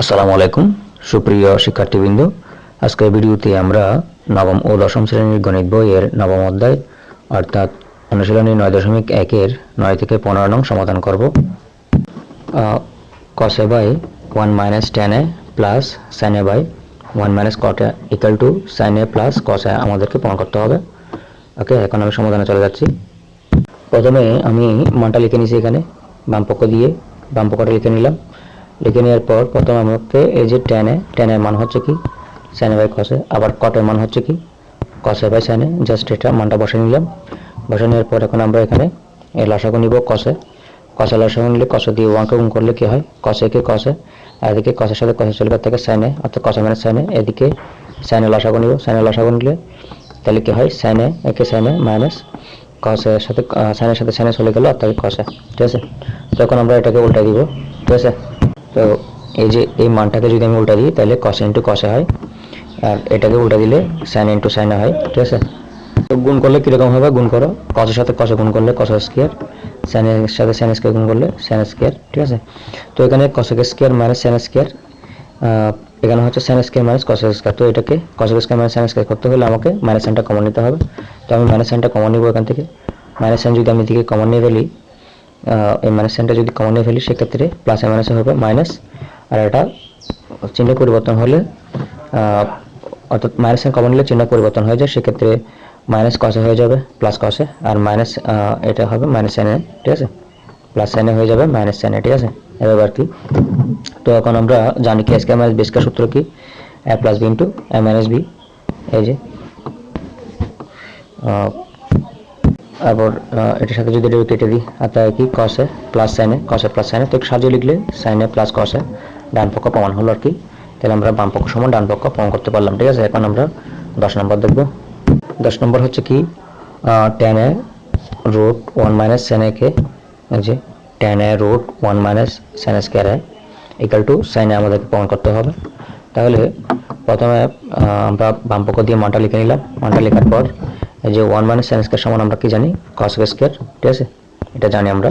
আসসালামু আলাইকুম, সুপ্রিয় শিক্ষার্থীবৃন্দ। আজকের ভিডিওতে আমরা নবম ও দশম শ্রেণির গণিত বইয়ের নবম অধ্যায়, অর্থাৎ অনুশীলনী নয় দশমিক একের নয় থেকে পনেরো নং সমাধান করব। Cos A by one minus tan A plus sine A by one minus cot A equal to sine A plus cos A আমাদেরকে প্রমাণ করতে হবে। ওকে, এখন আমি সমাধানে চলে যাচ্ছি। প্রথমে আমি মানটা লিখে নিয়েছি এখানে, বাম পক্ষ দিয়ে, বাম পক্ষটা লিখে নিলাম। লিখে নেওয়ার পর প্রথমে আমাকে এই যে টেনে টেনের মান হচ্ছে কি? সাইনে বাই কসে আবার কটের মান হচ্ছে কি? কসে বাই সাইনে জাস্ট এটা মানটা বসে নিলাম। বসে নেওয়ার পর এখন আমরা এখানে এই লসাগু নিব কসে কসে লসাগু নিলে কসে দিয়ে ওয়ানকে গুণ করলে কি হয়? কসে কে আর এদিকে কসের সাথে কসে চলে থেকে সাইনে অর্থাৎ কসে মানে সাইনে এদিকে সাইনে লসাগু নিব। সাইনে লসাগু নিলে তাহলে কি হয়? সাইনে একে সাইনে মাইনাস কসের সাথে সাইনের সাথে সাইনে চলে গেল, অর্থাৎ কসে ঠিক আছে? তখন আমরা এটাকে উল্টা দিব। ঠিক আছে? তো এই যে, এই মানটাকে যদি আমি উল্টা দিই, তাহলে কসে ইন্টু কসে হয়। আর এটাকে উল্টা দিলে সাইন ইন্টু সাইনে হয়, ঠিক আছে? তো গুণ করলে কীরকম হবে? গুণ করো। কসের সাথে কসে গুণ করলে কস স্কোয়ার সাইনের সাথে সাইন স্কোয়ার গুণ করলে সাইন স্কোয়ার ঠিক আছে? তো এখানে cosec square minus sine square এখানে হচ্ছে sine square minus cosec square তো এটাকে cosec square minus sine square করতে হলে আমাকে মাইনাস সাইনটা কমন নিতে হবে। তো আমি মাইনাস সাইনটা কমন নিব এখান থেকে। মাইনাস সাইন যদি আমি দিকে কমন নিয়ে ফেলি এই মাইনাস সাইনটা যদি কমন নিয়ে ফেলি, সেক্ষেত্রে প্লাস এ মাইনাসে হবে মাইনাস আর এটা চিহ্ন পরিবর্তন হলে অর্থাৎ মাইনাস সাইন কমন নিলে চিহ্ন পরিবর্তন হয়ে যায়, সেক্ষেত্রে মাইনাস কসে হয়ে যাবে প্লাস কসে আর মাইনাস এটা হবে মাইনাস সাইনে ঠিক আছে? প্লাস সাইনে হয়ে যাবে মাইনাস সাইনে ঠিক আছে? এবার কি। তো এখন আমরা জানি কি এসকে মাইনাস বেসকার সূত্র কি? A plus B into A minus B এই যে তারপর এটার সাথে যদি এটা কেটে দিই তাই কি কসে প্লাস সাইনে কসে প্লাস সাইনে তো একটু সাজিয়ে লিখলে সাইনে প্লাস কসে ডান পক্ষ প্রমাণ হলো আর কি। তাহলে আমরা বাম পক্ষ সমান ডান পক্ষ প্রমাণ করতে পারলাম, ঠিক আছে? এখন আমরা দশ নম্বর দেখব। দশ নম্বর হচ্ছে কি tan A root one minus sine এই যে tan A root one minus sine square A equal to sine A আমাদেরকে প্রমাণ করতে হবে। তাহলে প্রথমে আমরা বাম পক্ষ দিয়ে মানটা লিখে নিলাম। মানটা লেখার পর যে ওয়ান মাইনাস সাইন স্কোয়ার সমান আমরা কি জানি? কস স্কোয়ার ঠিক আছে? এটা জানি আমরা।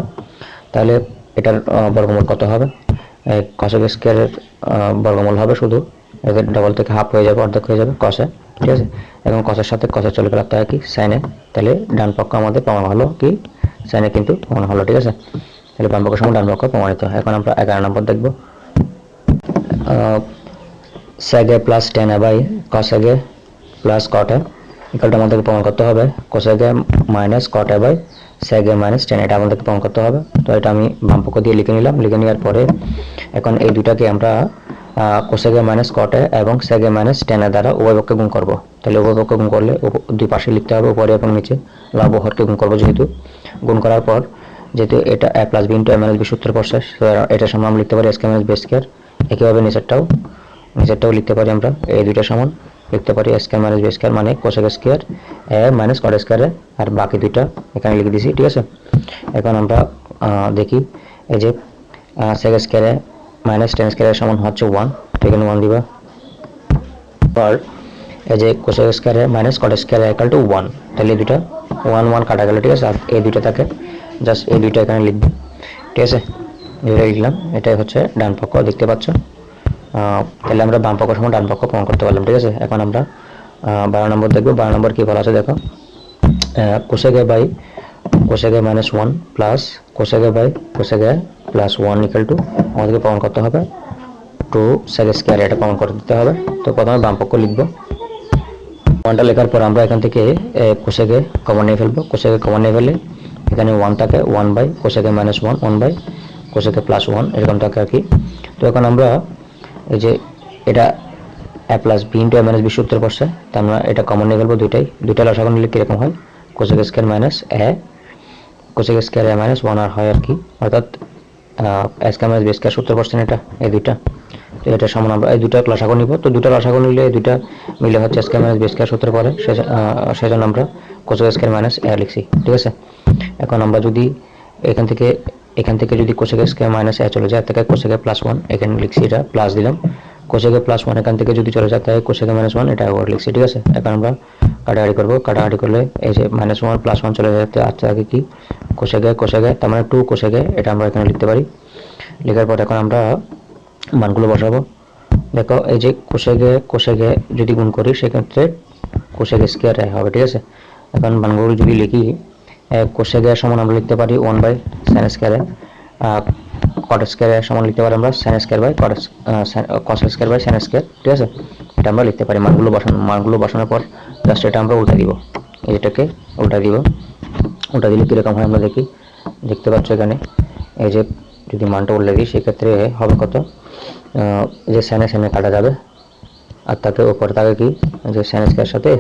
তাহলে এটার বর্গমূল কত হবে? কস স্কোয়ারের বর্গমূল হবে শুধু, এদের ডবল থেকে হাফ হয়ে যাবে, অর্ধেক হয়ে যাবে কসে ঠিক আছে? এবং কসের সাথে কসে চলে গেল তাই কি? সাইনে তাহলে ডান পক্ষ আমাদের প্রমাণ হলো কি? সাইনে কিন্তু প্রমাণ হলো, ঠিক আছে? তাহলে বাম পক্ষ সমান, ডান পক্ষ প্রমাণিত। এখন আমরা এগারো নম্বর দেখব। Sec A plus tan by cosec A plus cot A ইকালটা আমাদেরকে প্রমাণ করতে হবে। Cosec A minus cot A by sec A minus tan, এটা আমাদেরকে প্রমাণ করতে হবে। তো এটা আমি বাম পক্ষ দিয়ে লিখে নিলাম। লিখে নেওয়ার পরে এখন এই দুটাকে আমরা কোসেগে মাইনাস কটে এবং সেগে মাইনাস টেনের দ্বারা উভয় পক্ষে গুণ করব। তাহলে উভয় গুণ করলে দুই পাশে লিখতে হবে, উপরে এবং নিচে। লাভ হরকে গুণ করব যেহেতু। গুণ করার পর যেহেতু এটা A plus B into M minus B সূত্র পড়ছে এটা সমান আমরা লিখতে পারি এসকে মাইনাস বি স্কোয়ার। একইভাবে নিচেরটাও নিচেরটাও লিখতে পারি আমরা, এই দুইটা সমান। লিখতে পারি স্কোয়ার মাইনাস বি স্কোয়ার মানে cosec square A minus cot square A আর বাকি দুইটা এখানে লিখে দিছি, ঠিক আছে? এখন আমরা দেখি, এই যে সেক স্কোয়ারে মাইনাস টেন স্কোয়ারের সমান হচ্ছে ওয়ান এখানে ওয়ান দিবা? পর এই যে কোসেক স্কোয়ারে মাইনাস কট স্কোয়ারে একাল টু ওয়ান তাহলে দুইটা ওয়ান ওয়ান কাটা গেল, ঠিক আছে? আর এই দুইটা থাকে জাস্ট এই দুইটা এখানে লিখবে, ঠিক আছে? লিখলাম, এটাই হচ্ছে ডান পক্ষ, দেখতে পাচ্ছ? তাহলে আমরা বাম পক্ষ সমান ডান পক্ষ প্রমাণ করতে পারলাম, ঠিক আছে? এখন আমরা বারো নম্বর দেখব, বারো নম্বর কী বলা আছে দেখো। Cosec A by cosec A minus one plus cosec A by cosec A plus one equal to আমাদেরকে প্রমাণ করতে হবে। টু সেগে স্কোয়ার এটা প্রমাণ করে দিতে হবে। তো প্রথমে বাম পক্ষ লিখব। ওয়ানটা লেখার পর আমরা এখান থেকে কোসেগে কমন নিয়ে ফেলব। কোসেগে কমন নিয়ে ফেলে এখানে ওয়ান থাকে one by cosec A minus one one by cosec A plus one এরকম থাকে আর কি। তো এখন আমরা এই যে এটা A plus B into A minus B সূত্র পড়ছে। তো আমরা এটা কমন নিয়ে ফেলব দুইটাই। দুইটা লসাগু নিলে কীরকম হয়? Cosec square minus A cosec square A minus one আর হয় আর কি। অর্থাৎ স্কোয়ার মাইনাস বি স্কোয়ার সূত্র পড়ছেন এটা, এই দুইটা। তো এটা সমান আমরা, এই দুটা লসাগু নিব। তো দুটা লসাগু নিলে এই দুইটা মিলে হচ্ছে স্কোয়ার মাইনাস বি স্কোয়ার সূত্র পড়ে। সেজন্য আমরা কোসেক স্কোয়ার মাইনাস এ লিখছি। ঠিক আছে? এখন আমরা যদি এখান থেকে এখান থেকে যদি কোসেক স্কোয়ার মাইনাস এ চলে যায় থেকে কোসেকে প্লাস ওয়ান এখানে লিখছি এটা প্লাস দিলাম। কোসেকে প্লাস ওয়ান এখান থেকে যদি চলে যায় তাহলে কোসেকে মাইনাস ওয়ান এটা আবার লিখছি, ঠিক আছে? এখন আমরা কাটাকাটি করব। কাটাকাটি করলে এই যে মাইনাস ওয়ান প্লাস ওয়ান চলে যাতে আচ্ছা আগে কি? কোসেকে কোসেকে তার মানে টু কোসেকে এটা আমরা এখানে লিখতে পারি। লেখার পর এখন আমরা মানগুলো বসাবো। দেখো, এই যে কোষেকে কোষেকে যদি গুণ করি, সেক্ষেত্রে কোষেক স্কোয়ার হবে, ঠিক আছে? এখন মানগুলো যদি লিখি কোষেকে সমান আমরা লিখতে পারি ওয়ান বাই সাইন স্কোয়ারে কট স্কোয়ারের সমান লিখতে পারি আমরা sine square by cot cos square by sine square ঠিক আছে? এটা আমরা লিখতে পারি, মানগুলো বসানো, মানগুলো বসানোর পর জাস্ট এটা আমরা উল্টা দিব। এটাকে উল্টা দিব। উল্টা দিলে কীরকম হয় আমরা দেখি। দেখতে পাচ্ছ এখানে, এই যে যদি মানটা উল্টে দিই, সেক্ষেত্রে হবে কত? যে স্যানে স্যানে কাটা যাবে। আর তাকে ওপর তাকে কি? যে স্যান স্কোয়ার সাথে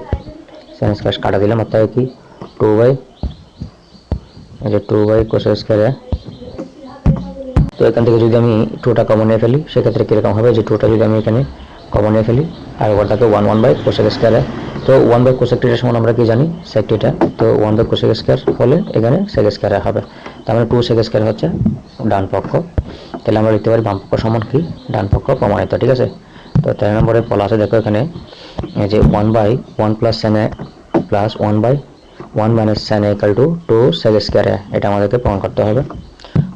স্যান স্কোয়ার কাটা দিলাম, আর তাকে কি? টু বাই যে two by cos square A তো এখান থেকে যদি আমি টুটা কমন নিয়ে ফেলি, সেক্ষেত্রে কীরকম হবে? যে টুটা যদি আমি এখানে কমন নিয়ে ফেলি, আর থাকে ওয়ান ওয়ান বাই কোসেক স্কোয়ারে তো ওয়ান বাই কোসেক টিটার সমান আমরা কি জানি? সেক তো ওয়ান বাই কোসেক স্কোয়ার হলে এখানে সেক স্কোয়ারে হবে। মানে টু সেক স্কোয়ার হচ্ছে ডান পক্ষ। তাহলে আমরা লিখতে পারি বাম পক্ষ সমান কি? ডান পক্ষ প্রমাণিত, ঠিক আছে? তো তেরো নম্বরে বলা আছে, দেখো এখানে। যে one by one plus sine plus one by one minus sine equal to two sec square A এটা আমাদেরকে প্রমাণ করতে হবে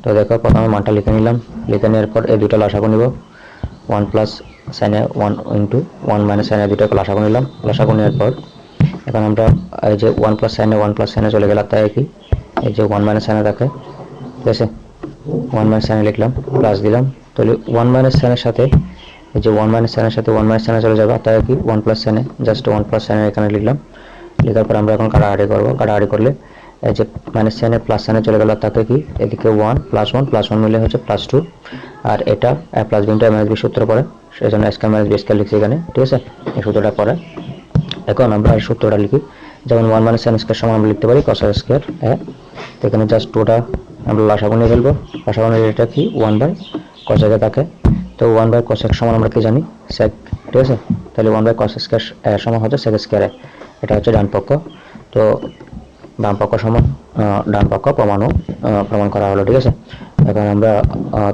তো দেখো প্রথমে মানটা লিখে নিলাম লিখে নেওয়ার পর এই দুটো লসাগু নিব one plus sine A one into one minus sine A দুটোকে লসাগু নিলাম লসাগু নেওয়ার পর এখন আমরা এই যে one plus sine A one plus sine A চলে গেলাম তাই কি এই যে ওয়ান মাইনাস সাইনে থাকে ঠিক আছে ওয়ান মাইনাস সাইনে লিখলাম প্লাস দিলাম তাহলে ওয়ান মাইনাস সাইনের সাথে এই যে ওয়ান মাইনাস সাইনের সাথে ওয়ান মাইনাস সাইনে চলে যাবে তাই কি one plus sine A just one plus sine A এখানে লিখলাম লেখার পর আমরা এখন কাটাকাটি করব। কাটাকাটি করলে এই যে মাইনাস সাইনে প্লাস সাইনে চলে গেল তাকে কি? এদিকে one plus one plus one মিলে হচ্ছে প্লাস টু আর এটা প্লাস বিটা মাইনাস বি সূত্র পড়ে। সেই জন্য স্কয়ার মাইনাস বি স্কয়ার লিখছি এখানে, ঠিক আছে? এই সূত্রটা পড়ে। এখন আমরা এই সূত্রটা লিখি। যেমন ওয়ান মাইনাস সাইন স্কয়ার সমান আমরা লিখতে পারি কস স্কয়ার হ্যাঁ? এখানে জাস্ট টুটা আমরা লাসাগু নিয়ে ফেলব। লাসাগু এটা কি? ওয়ান বাই কসেকে থাকে। তো ওয়ান বাই কসেক সমান আমরা কি জানি? সেক ঠিক আছে? তাহলে ওয়ান বাই কস স্কয়ার সমান হচ্ছে সেক স্কয়ারে এটা হচ্ছে ডান পক্ষ। তো বাম পক্ষ সমান ডান পক্ষ প্রমাণও প্রমাণ করা হলো, ঠিক আছে? এখন আমরা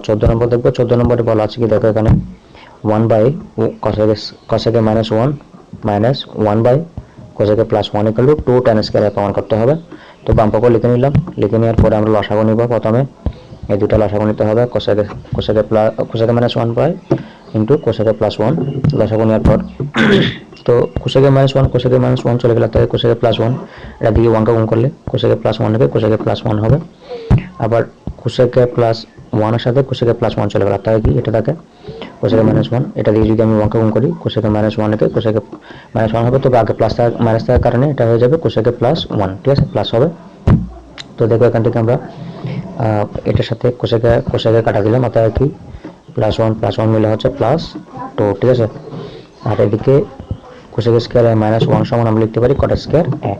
চোদ্দ নম্বর দেখব। চোদ্দ নম্বরে বলা আছে কি, দেখো এখানে one by cosec A minus one minus one by cosec A plus one equal to tan square A প্রমাণ করতে হবে। তো বাম পক্ষ লিখে নিলাম। লিখে নেওয়ার পরে আমরা লসাগু নিব প্রথমে। এই দুটো লসাগু নিতে হবে। Cosec A cosec A plus cosec A minus one by into cosec A plus one লসাগু নেওয়ার পর তো cosec A minus one cosec A minus one চলে গেলে তাই কোসেকে প্লাস ওয়ান এটা দিয়ে ওয়ানকে গুণ করলে কোসেকে প্লাস ওয়ান হবে কোসেকে প্লাস ওয়ান হবে। আবার কোসেকে প্লাস ওয়ানের সাথে কোসেকে প্লাস ওয়ান চলে গেল। তাই কি? এটা থাকে কোসেকে মাইনাস ওয়ান এটা দিয়ে যদি আমি ওয়ানকে গুণ করি কোসেকে মাইনাস ওয়ানকে কোসেকে মাইনাস ওয়ান হবে তবে আগে প্লাস মাইনাস থাকার কারণে এটা হয়ে যাবে কোসেকে প্লাস ওয়ান ঠিক আছে? প্লাস হবে। তো দেখো এখান থেকে আমরা এটার সাথে কোষেকে কোষেকে কাটা দিলাম। অর্থাৎ কি? প্লাস ওয়ান প্লাস ওয়ান মিলে হচ্ছে প্লাস টু ঠিক আছে? আর এদিকে কোষেকে স্কোয়ার মাইনাস ওয়ান সমান আমরা লিখতে পারি কট স্কোয়ার এ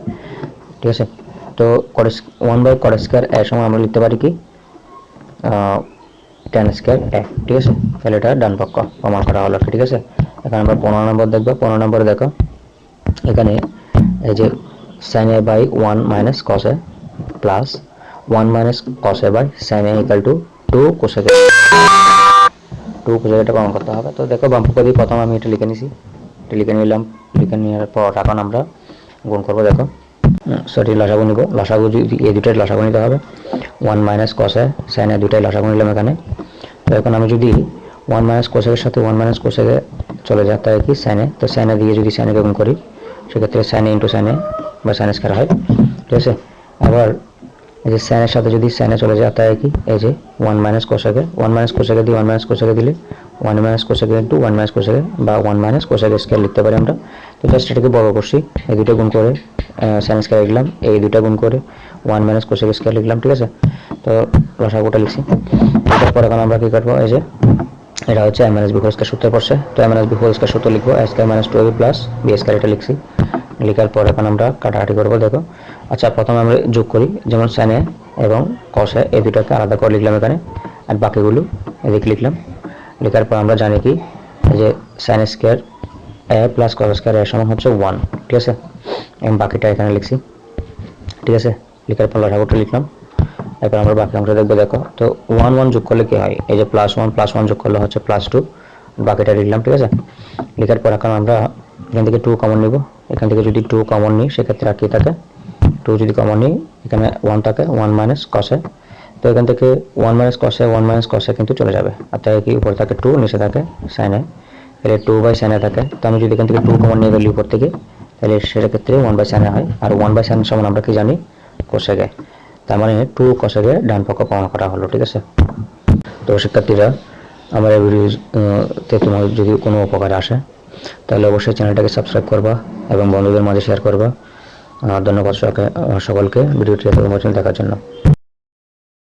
ঠিক আছে? তো cot one by cot square A সমান আমরা লিখতে পারি কি? টেন স্কোয়ার এ ঠিক আছে? তাহলে এটা ডান পক্ষ, প্রমাণ করা হলো, ঠিক আছে? এখন আমরা পনেরো নম্বর দেখব, পনেরো নম্বরে দেখো। এখানে এই যে sine A by one minus cos A plus one minus cos A by sine A equal to two cosec two cosec এটা প্রমাণ করতে হবে। তো দেখো বামপক্ষ দিয়ে প্রথম আমি এটা লিখে নিছি। এটা লিখে নিলাম। লিখে নেওয়ার পর এখন আমরা গুণ করব, দেখো। সরি লসাগু নিব। লসাগু এই দুটাই লসাগু নিতে হবে। ওয়ান মাইনাস কসে সাইন দুটাই লসাগু নিলাম এখানে। তো এখন আমি যদি ওয়ান মাইনাস কোসেকের সাথে ওয়ান মাইনাস কোসেকে চলে যায় তাই কি সাইনে তো সাইনে দিয়ে যদি সাইনেকে গুণ করি, সেক্ষেত্রে সাইনে ইন্টু সাইনে বা সাইন স্কয়ার হয়। ঠিক আছে? আবার এই যে সাইনের সাথে যদি সাইনে চলে যায় তাই কি? এই যে one minus cosec one minus cosec দিয়ে ওয়ান মাইনাস কোসেকে দিলে one minus cosec into one minus cosec বা ওয়ান মাইনাস কোসেকে স্কয়ার লিখতে পারি আমরা। তো জাস্ট এটাকে বড় করছি, এই দুটো গুণ করে সাইন স্কয়ার লিখলাম, এই দুটো গুণ করে ওয়ান মাইনাস কোসেকে স্কয়ার লিখলাম, ঠিক আছে? তো রসাগুটা লিখছি। তারপর এখন আমরা কি করব? এই যে, এটা হচ্ছে M NS B whole square সূত্রে পড়ছে। তো এম বি হোল স্কয়ার সূত্র লিখব S square minus two plus B square এটা লিখছি। লেখার পর এখন আমরা কাটাকাটি করব, দেখো। আচ্ছা প্রথমে আমরা যোগ করি, যেমন সাইনে এবং কষে এই দুটাকে আলাদা করে লিখলাম এখানে, আর বাকিগুলো এদিকে লিখলাম। লেখার পর আমরা জানি কি? যে sine square A plus cos square এর সমান হচ্ছে ওয়ান ঠিক আছে? এবং বাকিটা এখানে লিখছি, ঠিক আছে? লেখার পর লসাগুটা লিখলাম। এরপর আমরা বাকি অংশ দেখব, দেখো। তো ওয়ান ওয়ান যোগ করলে কি হয়? এই যে প্লাস ওয়ান প্লাস ওয়ান যোগ করলে হচ্ছে প্লাস টু বাকিটা লিখলাম, ঠিক আছে? লেখার পর এখন আমরা এখান থেকে টু কমন নিব। এখান থেকে যদি টু কমন নিই, সেক্ষেত্রে আর কি থাকে? টু যদি কমন নিই, এখানে ওয়ান থাকে ওয়ান মাইনাস কসে তো এখান থেকে one minus cos A one minus cos A কিন্তু চলে যাবে। আর তাই কি উপরে থাকে টু নিচে থাকে সাইনে তাহলে টু বাই সাইনে থাকে। তো আমি যদি এখান থেকে টু কমন নিয়ে গেলি উপর থেকে তাহলে সেটার ক্ষেত্রে ওয়ান বাই সাইনে হয়। আর ওয়ান বাই সাইন সমান আমরা কি জানি? কোষেগে তার মানে টু কোষেগে ডান পক্ষ প্রমাণ করা হলো, ঠিক আছে? তো শিক্ষার্থীরা, আমার এই ভিডিওতে তোমার যদি কোনো উপকার আসে, তাহলে অবশ্যই চ্যানেলটাকে সাবস্ক্রাইব করবা এবং বন্ধুদের মাঝে শেয়ার করবা। ধন্যবাদ সকলকে। ভিডিওটি এত দেখার জন্য।